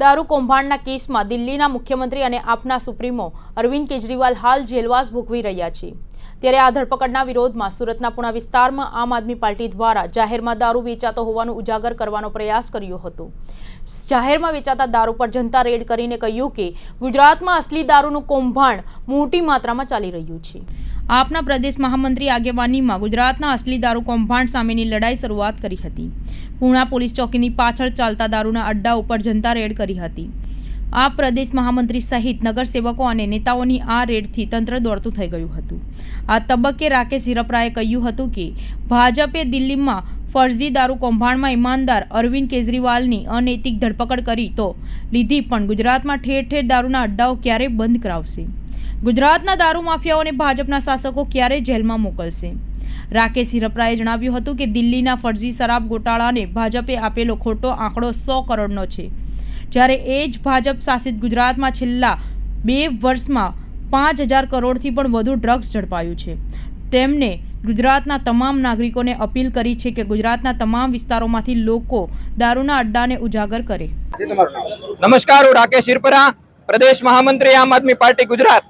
દારૂ કૌભાંડના કેસમાં દિલ્હીના મુખ્યમંત્રી અને આપના સુપ્રીમો અરવિંદ કેજરીવાલ હાલ જેલવાસ ભોગવી રહ્યા છે. ત્યારે આ ધરપકડના વિરોધમાં સુરતના પુણા વિસ્તારમાં આમ આદમી પાર્ટી દ્વારા જાહેરમાં દારૂ વેચાતો હોવાનું ઉજાગર કરવાનો પ્રયાસ કર્યો હતો. જાહેરમાં વેચાતા દારૂ પર જનતા રેડ કરીને કહ્યું કે ગુજરાતમાં અસલી દારૂનું કૌભાંડ મોટી માત્રામાં ચાલી રહ્યું છે. આપના પ્રદેશ મહામંત્રી આગેવાનીમાં ગુજરાતના અસલી દારૂ કૌભાંડ સામેની લડાઈ શરૂઆત કરી હતી. પૂણા પોલીસ ચોકીની પાછળ ચાલતા દારૂના અડ્ડા ઉપર જનતા રેડ કરી હતી. આ પ્રદેશ મહામંત્રી સહિત નગરસેવકો અને નેતાઓની આ રેડથી તંત્ર દોડતું થઈ ગયું હતું. આ તબક્કે રાકેશ હિરપરાએ કહ્યું હતું કે, ભાજપે દિલ્હીમાં ફરજી દારૂ કૌભાંડમાં ઈમાનદાર અરવિંદ કેજરીવાલની અનૈતિક ધરપકડ કરી તો લીધી પણ ગુજરાતમાં ઠેર ઠેર દારૂના અડ્ડાઓ ક્યારે બંધ કરાવશે? ગુજરાતના દારૂ માફિયાઓને ભાજપના શાસકો ક્યારે જેલમાં મોકલશે? રાકેશ હિરપરાએ જણાવ્યું હતું કે દિલ્હીના ફરજી શરાબ ગોટાળાને ભાજપે આપેલો ખોટો આંકડો સો કરોડનો છે. જ્યારે એ જ ભાજપ શાસિત ગુજરાતમાં છેલ્લા બે વર્ષમાં પાંચ હજાર કરોડથી પણ વધુ ડ્રગ્સ ઝડપાયું છે. તેમને ગુજરાતના તમામ નાગરિકોને અપીલ કરી છે કે ગુજરાતના તમામ વિસ્તારોમાંથી લોકો દારૂના અડ્ડાને ઉજાગર કરે. નમસ્કાર, હું રાકેશ શિરપરા પ્રદેશ મહામંત્રી આમ આદમી પાર્ટી ગુજરાત.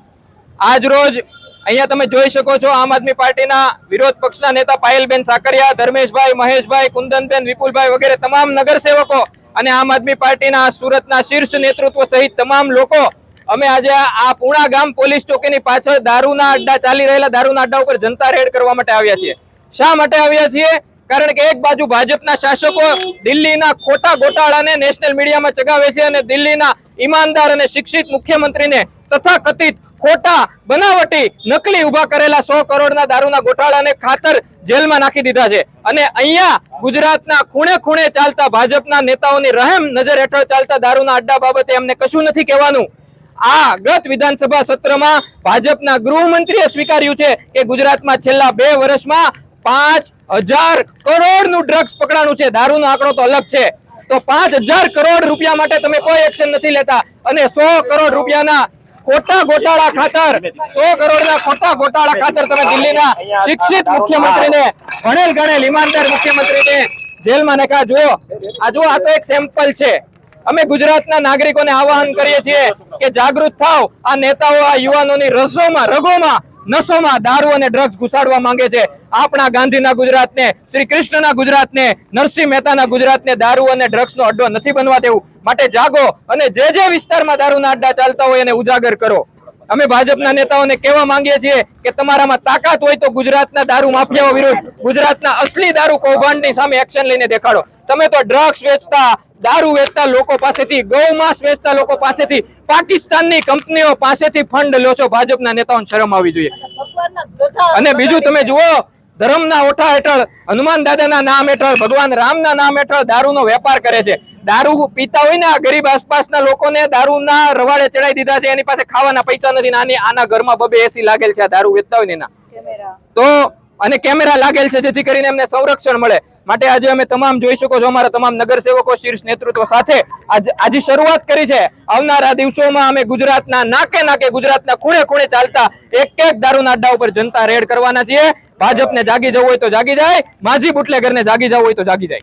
આજ રોજ અહીંયા તમે જોઈ શકો છો આમ આદમી પાર્ટીના વિરોધ પક્ષના નેતા પાયલબેન સાકરિયા, ધર્મેશભાઈ, મહેશભાઈ, કુંદનબેન, વિપુલભાઈ વગેરે તમામ નગરસેવકો અને આમ આદમી પાર્ટીના સુરતના શીર્ષ નેતૃત્વ સહિત તમામ લોકો અમે આજે આ પૂણા ગામ પોલીસ ચોકીની પાછળ દારૂના અડ્ડા ચાલી રહેલા દારૂના અડ્ડા ઉપર જનતા રેડ કરવા માટે આવ્યા છીએ. શા માટે આવ્યા છીએ? કારણ કે એક બાજુ ભાજપના શાસકો દિલ્હીના ખોટા ગોટાળાને નેશનલ મીડિયામાં ચગાવે છે અને દિલ્હીના ઈમાનદાર અને શિક્ષિત મુખ્યમંત્રીને તથા કથિત ખોટા બનાવટી નકલી ઊભા કરેલા સો કરોડના દારૂના ગોટાળાને ખાતર જેલમાં નાખી દીધા છે. અને અહીંયા ગુજરાતના ખૂણે ખૂણે ચાલતા ભાજપના નેતાઓની રહેમ નજર હેઠળ ચાલતા દારૂના અડ્ડા બાબતે એમને કશું નથી કહેવાનું. આ ગત વિધાનસભા સત્રમાં ભાજપના ગૃહમંત્રીએ સ્વીકાર્યું છે કે ગુજરાતમાં છેલ્લા બે વર્ષમાં પાંચ હજાર કરોડનું ડ્રગ્સ પકડાણું છે. દારૂનો આંકડો તો અલગ છે. તો પાંચ હજાર કરોડ રૂપિયા માટે તમે કોઈ એક્શન નથી લેતા. અને સો કરોડ રૂપિયાના ખોટા ગોટાળા ખાતર, સો કરોડના ખોટા ગોટાળા ખાતર તમે દિલ્હીના શિક્ષિત મુખ્યમંત્રીને, ભણેલ ગણેલ ઈમાનદાર મુખ્યમંત્રીને જેલમાં નાખ્યા જોયો આ જો આ તો એક સેમ્પલ છે. અમે ગુજરાતના નાગરિકોને આવાહન કરીએ છીએ કે જાગૃત થાવ આ નેતાઓ આ યુવાનોની રસોમાં, રગોમાં, નસોમાં દારૂ અને ડ્રગ્સ ઘુસાડવા માંગે છે. આપણા ગાંધીના ગુજરાતને, શ્રી કૃષ્ણના ગુજરાતને, નરસિંહ મહેતાના ગુજરાતને દારૂ અને ડ્રગ્સનો અડ્ડો નથી બનવા દેવું. માટે જાગો અને જે જે વિસ્તારમાં દારૂના અડ્ડા ચાલતા હોય એને ઉજાગર કરો. અમે ભાજપના નેતાઓને કહેવા માંગીએ છીએ કે તમારામાં તાકાત હોય તો ગુજરાતના દારૂ માફિયાઓ વિરુદ્ધ ગુજરાતના અસલી દારૂ કૌભાંડની સામે એક્શન લઈને દેખાડો. તમે તો ડ્રગ્સ વેચતા, દારૂ વેચતા લોકો પાસેથી ગૌમાંસ વેચતા લોકો પાસેથી, પાકિસ્તાનની કંપનીઓ પાસેથી ફંડ લો છો. ભાજપના નેતાઓને શરમ આવવી જોઈએ. અને બીજું તમે જુઓ, ધર્મના ઓઠા હેઠળ, હનુમાન દાદાના નામ હેઠળ, ભગવાન રામના નામ હેઠળ દારૂનો વેપાર કરે છે. દારૂ પીતા હોય ને આ ગરીબ આસપાસના લોકોને દારૂના રવાડે ચડાઈ દીધા છે એની પાસે ખાવાના પૈસા નથી નાની આના ઘરમાં બબે એસી લાગેલ છે આ દારૂ વેચતા હોય ને એના. તો અને કેમેરા લાગેલ છે જેથી કરીને એમને સંરક્ષણ મળે. માટે આજે અમે તમામ જોઈ શકો છો અમારા તમામ નગરસેવકો શીર્ષ નેતૃત્વ સાથે આજે શરૂઆત કરી છે. આવનારા દિવસોમાં અમે ગુજરાતના નાકે નાકે ગુજરાતના ખૂણે ખૂણે ચાલતા એક એક દારૂના અડ્ડા ઉપર જનતા રેડ કરવાના છીએ. ભાજપને જાગી જવું હોય તો જાગી જાય માજી બુટલેગરને જાગી જવું હોય તો જાગી જાય.